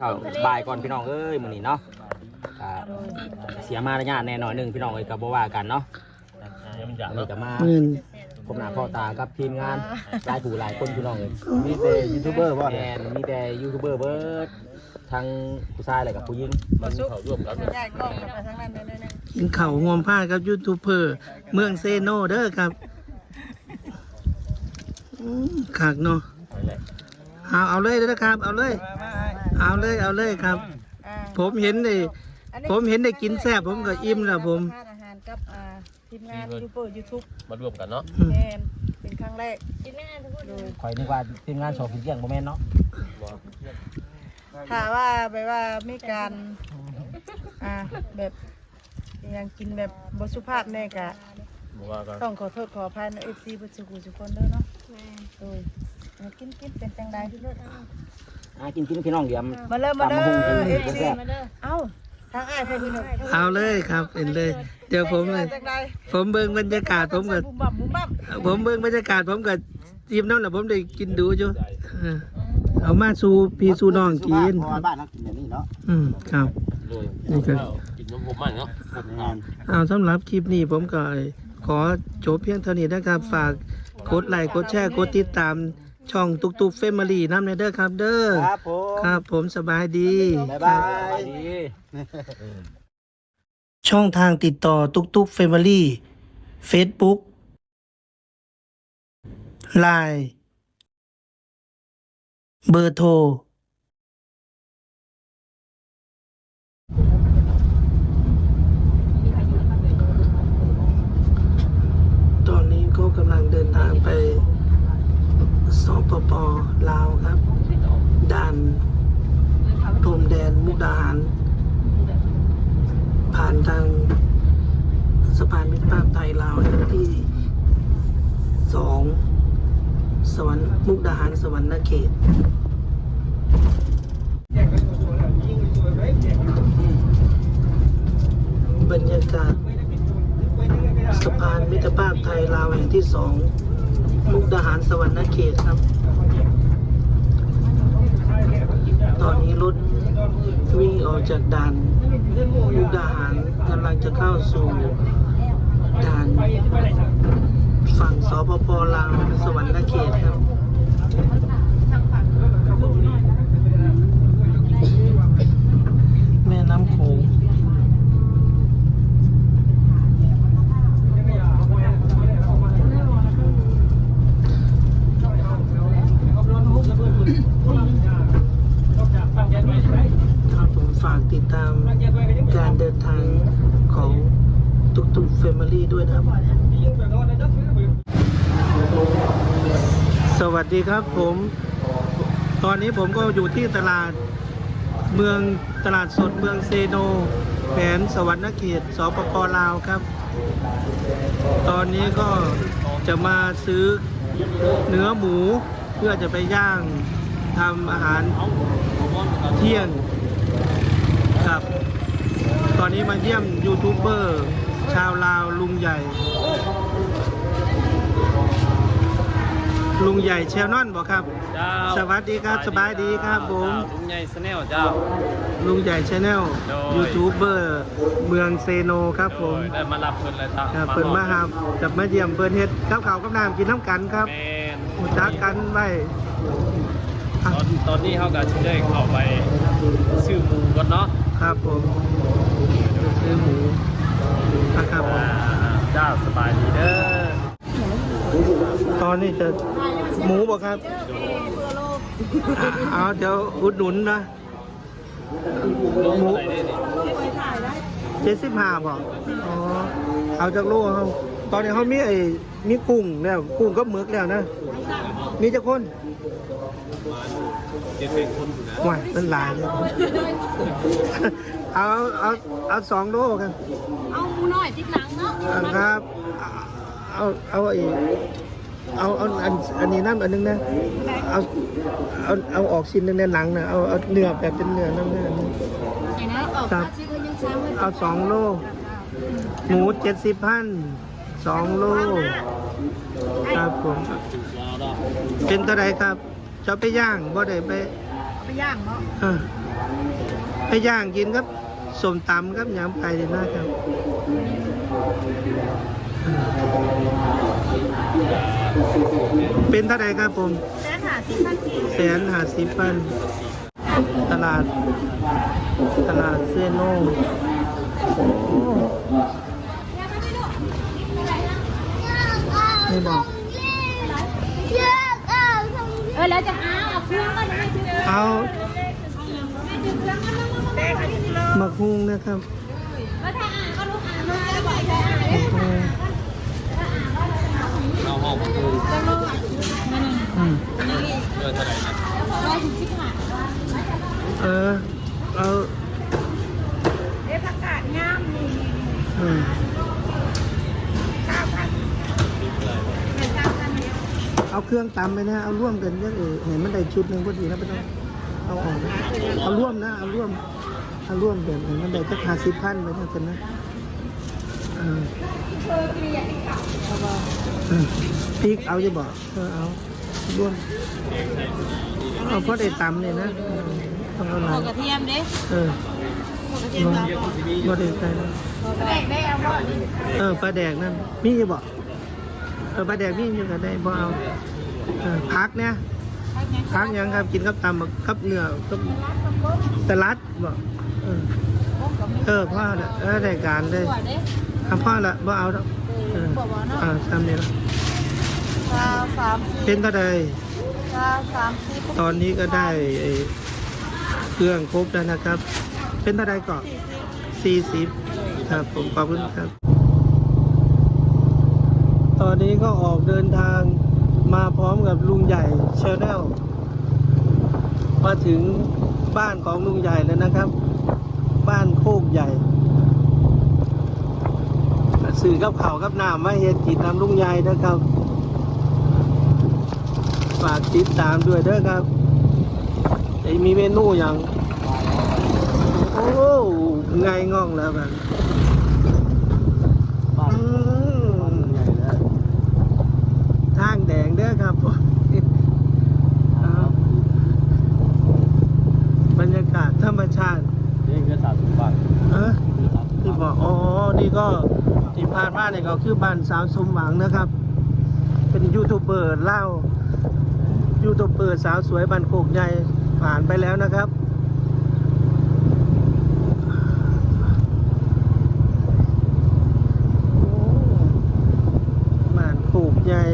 เอาบ่ายก่อนพี่น้องเอ้ยมื้อนี้เนาะอ่าเสียมารยาทแน่หน่อยหนึงพี่น้องเอ้ยก็บ่ว่ากันเนาะอันนี้ก็มามื่นผมหน้าพ่อตากับทีมงานหลายผู้หลายคนพี่น้องเอ้ยมีแต่ยูทูบเบอร์บ่แมนมีแต่ยูทูบเบอร์เบิดทั้งผู้ชายและกับผู้หญิงมาซุกเขาร่วมกันได้กล้องกับไปทางนั้นได้กินเข่าวห่วมผ้าครับยูทูบเบอร์เมืองเซโนเด้อครับอืมขากเนาะเอาเอาเลยเด้อครับ เอาเลย เอาเลยเอาเลยครับ อ่าผมเห็นได้ผมเห็นได้กินแซ่บผมก็อิ่มแล้วผม ทานอาหารกับอ่าทีมงานยูทูบเบอร์ยูทูบมารวมกันเนาะแมนเป็นครั้งแรกทีมงานทุกคนเลยข่อยนึกว่าทีมงานชอบกินเกี่ยงบ่แม่นเนาะถ้าว่าแบบว่ามีการอ่าแบบยังกินแบบบสุภาพแน่กะ บอกว่ากันต้องขอโทษขออภัยในเอฟซีบุษกูทุกคนเด้อเนาะโดยมากินกินเป็นจังใด อ่ากินกินพี่น้องเดี๋ยวมาเริ่มมาเด้อตำบักหุ่งเอกินฟซีแซ่บเอ้าทางอ้ายเพิ่นพี่น้องเอาเลยครับเห็นเลย เดี๋ยวผมเลยจังใดผมเบิ่งบรรยากาศผมก็บุ้มบั่มบุ้มบั่มผมเบิ่งบรรยากาศผมก็จิ้มน้ำแล้วผมได้กินดูอยู่เออเอามาสู่พี่สู่น้องกินเพราะว่าบ้านเรากินแบบนี้เนาะอืมครับโดยนี่ก็กินน้ำผมมันเนาะงานเอาสำหรับคลิปนี้ผมก็ขอจบเพียงเท่านี้นะครับ ฝากกดไลค์กดแชร์กดติดตาม ช่องตุกตุกเฟมิลี่น้ำในเด้อครับเด้อครับผมครับผมสบายดีบ๊ายบายดีช่องทางติดต่อตุกตุกเฟมิลี่เฟซบุ๊กไลน์เบอร์โทร ตอนนี้ก็กำลังเดินทางไปสปปลาวครับ ด่านพรมแดนมุกดาหาร ผ่านทางสะพานมิตรภาพไทยลาวแห่งที่สองสวรรค์ มุกดาหารสวรรค์เขตบรรยากาศสะพานมิตรภาพไทยลาวแห่งที่สองมุกดาหารสวรรค์เขตครับ ตอนนี้รถวิ่งออกจากด่านมุกดาหารกำลังจะเข้าสู่ด่านฝั่งสปปลาวสวรรค์เขตครับ แม่น้ำโขงครับผมฝากติดตามการเดินทาง ของตุกตุกเฟมิลี่ด้วยนะครับ สวัสดีครับผม ตอนนี้ผมก็อยู่ที่ตลาดเมืองตลาดสดเมืองเซโนแขวนสวรรณเขตสปปลาวครับ ตอนนี้ก็จะมาซื้อเนื้อหมูเพื่อจะไปย่างทำอาหารเที่ยงครับ ตอนนี้มาเยี่ยมยูทูบเบอร์ชาวลาวลุงใหญ่ ลุงใหญ่เชลนอนบอกครับ เจ้าสวัสดีครับสบายดีครับผม ลุงใหญ่สแนลเจ้า ลุงใหญ่ชาแนลโดย ยูทูบเบอร์เมืองเซโนครับผม โดยได้มารับเพิ่นเลยจ้าครับเพิ่นมาครับจับมาเยี่ยมเพิ่นเฮ็ดกับข้าวกับน้ำกินน้ำกันครับแมนหูจักกันไว้ตอนตอนนี้เขาก็สิได้เข้าไปซื้อหมูก่อนเนาะ ครับผม ซื้อหมูนะครับเจ้าสบายดีเด้อตอนนี้จะหมูบ่ครับ เอาเดี๋ยวอุดหนุนนะหมูเจ็ดสิบห้าบ่อ๋อ เอาจากโลเขา ตอนนี้เขามีไอ้มีกุ้งแล้วกุ้งก็หมึกแล้วนะมีจะคนเจ็ดเป็นคนอยู่นะว้ายมันหลายเลยเอาเอาเอาสองโลกันเอาหมูหน่อยติดหนังเนาะอ่าครับเอาเอาไอ้เอาเอาอันอันนี้น้ำอันนึงนะเอาเอาเอาออกชิ้นหนึงในหลังนะเอาเอาเนื้อแบบเป็นเนื้อน้ำเนื้อนะไอ้นะออกครัค่าบซื้อก็ยังช้าเลยเอาสองโลหมูเจ็ดสิบพัน สองโลครับผม เป็นเท่าไรครับจะไปย่างบ่ได้ไปไปย่างเนาะเออไปย่างกินครับสมตำครับยำไก่ดีนะครับเป็นเท่าไหร่ครับผมแสนหาสิบพันกี่แสนหาสิบพันตลาด ตลาดเซโนโอ้ ไม่บอก เออแล้วจะเอาเอาเครื่องก็ได้คือเอาแดงอันนี้กิโลมาคุงนะครับแล้วถ้าอ่านก็รู้อ่านมาจะบ่อยใจอ่านมาคุงเอาห้องมาคือจะรู้อะนั่นนี่อืมเรื่องเท่าไหร่นะร้อยถึงสิบห้าเออเอาเอ๊ะผักกาดงามนี่ อืม เก้าพันเป็นเก้าพันเนี่ย เอาเครื่องตำไปนะ เอาร่วมกันยังเออเห็นมันได้ชุดหนึ่งพอดีนะพี่น้องเอาออกนะเอาร่วมนะ เอาร่วม เอาร่วมเดี๋ยวมันได้จะหาสิบพันไปนะกันนะเออเออพริกเอาจะบอกเออเอาร่วมเอาเพราะได้ตำเนี่ยนะเออต้องเอาหลายกระเทียมเด้เออกระเทียมเราบอกบ่ได้ใส่นะแดงได้เอาบ่นี่เออปลาแดกนั่นมีจะบอกเออปลาแดกมีอยู่กันได้บ่เอาเออ พักเนี่ยพักยังครับกินกับตำบักกับเนื้อกับตะลัดบอกเออเออพ่อละเออได้การเลยขวดเด้ทำพ่อละบ่เอาแล้วเอออ่าทำนี่ละเก้าสามสิบเป็นเท่าใดเก้าสามสิบตอนนี้ก็ได้ไอ้เครื่องครบแล้วนะครับ เป็นเท่าใดก่อนสี่สิบครับผมขอบคุณครับ ตอนนี้ก็ออกเดินทาง มาพร้อมกับลุงใหญ่เชอแนลมาถึงบ้านของลุงใหญ่แล้วนะครับ บ้านโคกใหญ่สื่อกับเขาวกับน้ำมาเฮ็ดกินน้ำลุงใหญ่นะครับ ฝากติดตามด้วยเด้อครับไอมีเมนูอย่างโอ้ไงง่องแล้วกันอืมทางแดงเด้อครับ ครับบรรยากาศธรรมชาติ นี่คือสามสิบบาท เออที่บอกอ๋อ นี่ก็ที่ผ่านมาเนี่ยก็คือบ้านสาวสมหวังนะครับ เป็นยูทูบเบอร์เล่ายูทูบเบอร์สาวสวยบ้านโคกใหญ่ผ่านไปแล้วนะครับบ้านโคกใหญ่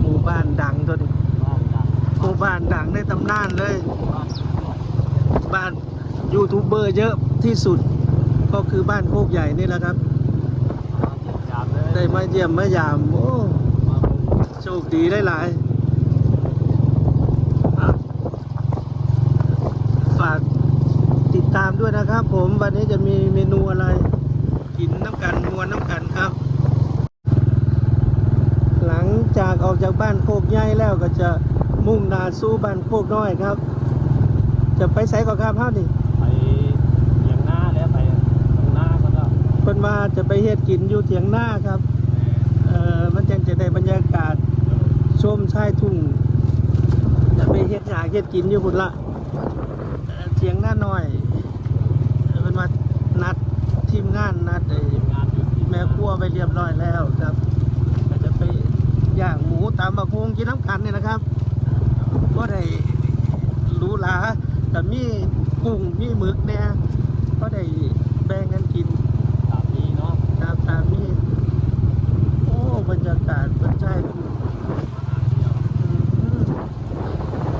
หมู่บ้านดังตัวนี้หมู่บ้านดังในตำนานเลย บ้านยูทูบเบอร์เยอะที่สุด ก็คือบ้านโคกใหญ่นี่แหละครับยามเลยได้มาเยี่ยมมายามโอ้โชคดีได้หลายอะฝากติดตามด้วยนะครับ ผมวันนี้จะมีเมนูอะไร กินน้ำกันมวนน้ำกันครับ หลังจากออกจากบ้านโคกใหญ่แล้วก็จะมุ่งหน้าสู่บ้านโคกน้อยครับ จะไปไสก่อนครับเฮานี่ ไปเยียงหน้าแล้วไปตรงหน้าก็ได้ เพิ่นว่าจะไปเฮ็ดกินอยู่เถียงหน้าครับ เอ่อมันจังจะได้บรรยากาศชมชายทุ่ง จะไปเฮ็ดหยาเฮ็ดกินอยู่พุ่นละเถียงหน้าหน้อยเพิ่นว่านัดทีมงานนัดไอ้งานแม่ครัวไปเรียบร้อยแล้วครับจะไปย่างหมูตามบักฮวงกินน้ำกันนี่นะครับก็ได้รู้ลาแต่มีกุ้งมีหมึกเนี่ยก็ได้แบ่งกันกิน สามนี้เนาะ ตามตามนี่โอ้บรรยากาศมันใช่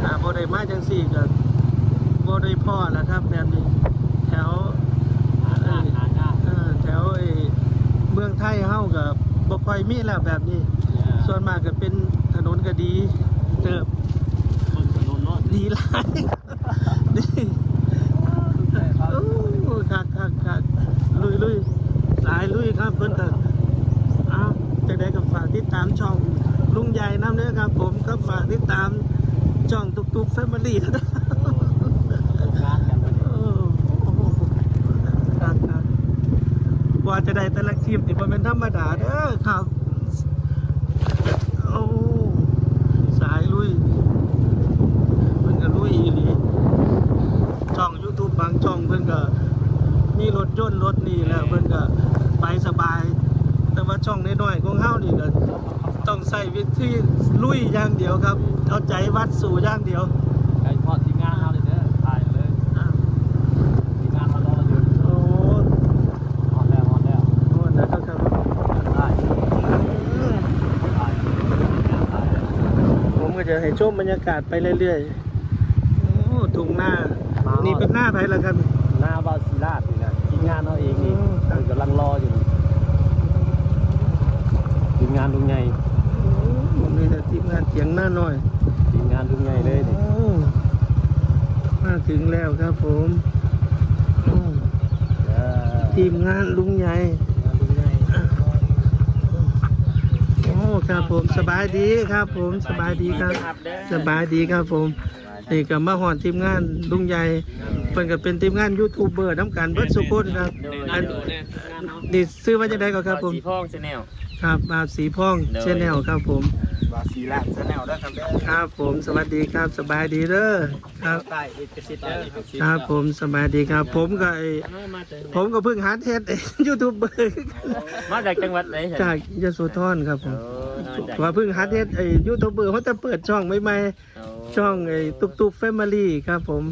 อ่าบ ได้มาจังสี่กับบได้พ่อแล้วครับแบบนี้แถวหาหน้าหาหน้าเออแถวไอ้เมืองไทยเฮากับบ่ค่อยมีแล้วแบบนี้ ส่วนมากก็เป็นถนนก็ดีเติบบนถนนเนาะดีหลาย ดีโอ้คักคักคักลุยลุยสายลุยครับเพิ่นก็อ้าวจะได้กับฝากติดตามช่องลุงใหญ่น้ำเด้อครับผมก็ฝากติดตาม ช่องตุกตุกแฟมิลี่นะงานกันไปเออโอ้โหครับครับกว่าจะได้แต่ละคลิปนี่มันเป็นธรรมดาเด้อครับโอ้สายลุยมันก็ลุยอีหลีชอบอง YouTube บางช่องเพิ่นก็มีรถยนต์รถนี่แหล้วเพิ่นก็ไปสบาย แต่ว่าช่องน้อยๆของเฮานี่ก็ ต้องใส่วิธีลุยอย่างเดียวครับ เอาใจวัดสู่อย่างเดียวไก่ทอดทีมงานเราเลยเด้อถ่ายเลยทีมงานเขารออยู่โอ้ฮอดแล้วฮอดแล้วโหนะครับครับถ่ายถ่ายถ่ายผมก็จะให้ชมบรรยากาศไปเรื่อยๆโอ้ทุ่งหน้า นี่เป็นหน้าไผละครับหน้าบาซิลาดนี่นะทีมงานเราเองนี่อืมเรากำลังรออยู่นี่ทีมงานลุงให ญ่ผมมีแต่ทีมงานเสียงหน้าหน่อยทีมงานลุงใหญ่เลยนี่โอ้มาถึงแล้วครับผมโอ้เด้อทีมงานลุงใหญ่ลุงใหญ่โอ้ครับผมสบายดีครับผมสบายดีครับ สบายดีครับผมนี่ก็มาหอนทีมงานลุงใหญ่เพิ่นก็เป็นทีมงานยูทูบเบอร์น้ำกันเบิดสุคนครับอันนี่ซื้อว่าจะได้ก็ครับผมสีพองชาแนลครับบาสีพ่องเชนแนลครับผม บาสีลาดชาแนลด้วยครับเด้อครับผมสวัสดีครับสบายดีเด้อครับ ใต้เอกสิทธิ์เด้อครับผมสบายดีครับ ผมก็ไอ้ผมก็เพิ่งหาเทศยูทูบเบอร์มาจากจังหวัดไหนจากยโสธรครับผมว่าเพิ่งหาเทศไอ้ยูทูบเบอร์เขาจะเปิดช่องใหม่ๆช่องไอ้ตุกตุกแฟมิลี่ครับ ผม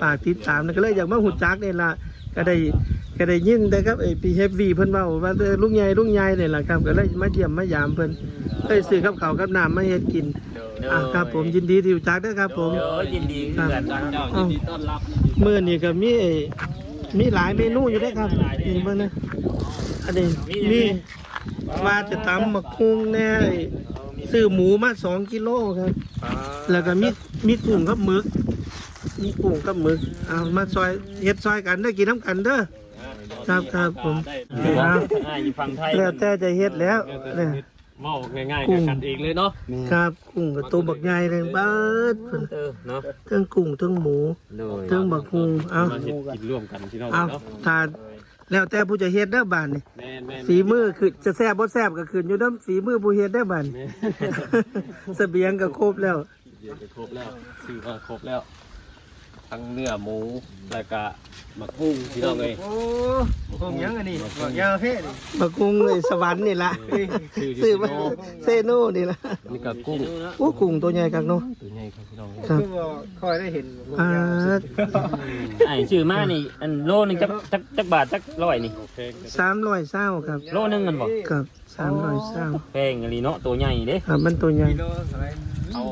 ฝากติดตามนะก็เลยอยากมาหุ่จักนี่ล่ะก็ได้ก็ได้ยินแต่ครับไอ้พีเฮฟวีเพิ่นเว้าว่าเออลุงใหญ่ลุงใหญ่นี่ล่ะครับก็เลยมาเยี่ยมมายามเพิ่น เลยซื้อกับข้าวกับน้ำมาเฮ็ดกินอะครับ ผมยินดีที่รู้จักเด้อครับ ผม เดี๋ยวยินดีเพื่อนนะเจ้ายินดีต้อนรับมื่อนี่ก็มีไอ้มีหลายเมนูอยู่ด้วยครับนี่เบิ่งนะอันนี้มีว่าจะตำหมักคุ้งแน่ไอ้ซื้อหมูมาสองกิโลครับ แล้วก็มีมีกุ้งกับหมึก มีกุ้งกับหมึกเอามาซอยเฮ็ดซอยกันเด้อกินน้ำกันเด้อ ครับครับผมครับ อ่าอยู่ฝั่งไทย แล้วแต่จะเฮ็ดแล้วเนี่ย เมาง่ายๆกับกันเองเลยเนาะครับกุ้งกับตัวบักใหญ่เลยเบิดเพิ่นเออเนาะทั้งกุ้งทั้งหมูโดยทั้งบักฮุงเอามาเห็ดกินร่วมกันพี่น้องเอาเนาะถ้าแล้วแต่ผู้จะเฮ็ดเด้อบ้านนี่แม่นแม่นฝีมือคือจะแซ่บบ่แซ่บก็ขึ้นอยู่น้ำฝีมือผู้เฮ็ดได้อบ้าน แม่นเสบียงก็ครบแล้ว เดี๋ยวจะครบแล้วซื้อมาครบแล้ว ทั้งเนื้อหมูแล้วก็หมักกุ้งพี่น้องเลยโอ้คงยังอันนี้บักยาวเฮ็ดบักกุ้งไอ้สวรรค์นี่ล่ะซื้อมาเซโน่นี่ล่ะนี่ก็กุ้งโอ้กุ้งตัวใหญ่คักเนาะตัวใหญ่ครับพี่น้องครับอ่าไอ้ชื่อมานี่อันโลนึงจักจักจักบาทจักร้อยนี่แพง300เศร้าครับโลนึงมันบอกครับ300เศร้าแพงอีหลีเนาะตัวใหญ่เด้ครับมันตัวใหญ่ เอา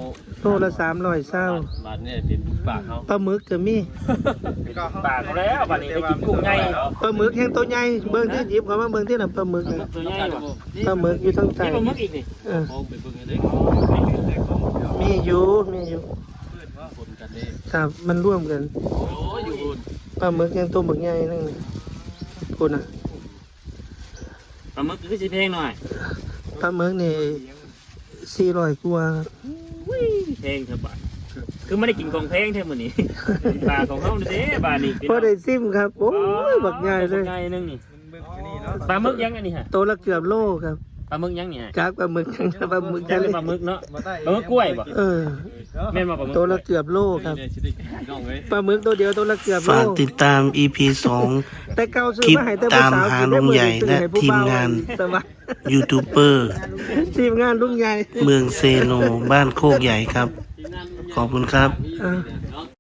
โลละ300เศร้าบาทเนี่ยเป็นปากเขาปลาหมึกก็มีปากเขาแล้วบัดนี้ได้กินกุ้งใหญ่ปลาหมึกแห้งตัวใหญ่เบิ่งที่หยิบเข้ามาเบิ่งที่น่ะปลาหมึกน่ะตัวใหญ่ว่ะปลาหมึกอยู่ทางใต้นี่ปลาหมึกอีกนี่เออมองไปเบิ่งกันเด้อมีอยู่มีอยู่คนกันเด้ครับมันร่วมกันโอ้ยอยู่บนปลาหมึกยังตัวหมึกใหญ่นั่นนี่คุณอะปลาหมึกคือสิแพงหน่อยปลาหมึกนี่สี่ร้อยกว่า แพงเถอะบาทคือไม่ได้กินของแพงเท่ามื้อนี้ปลาของเฮาเด้บาดนี้พอได้ซิมครับ โอ้ยบักใหญ่เลยบักใหญ่นึงนี่ปลาหมึกยังอันนี้ฮะตัวละเกือบโลครับปลาหมึกยังนี่ฮะจากปลาหมึกยังปลาหมึกจัทะงเลปลาหมึกเนาะปลาหมึกกล้วยบ่เออ แม่นบ่ปลาหมึกตัวละเกือบโลครับเนี่ยสิได้พี่น้องเอ้ยปลาหมึกตัวเดียวตัวละเกือบโลฝากติดตาม EP แต่เก่าซื้อคลิปมาให้แต่ผู้สาวตามหากินลุได้งมื้อใหญ่นี้ซื้อและให้ผู้ทีมเบงานสบาย2ยูทูบเบอร์ทีมงานลุงใหญ่ เมืองเซโนบ้านโคกใหญ่ครับ ขอบคุณครับ อ่า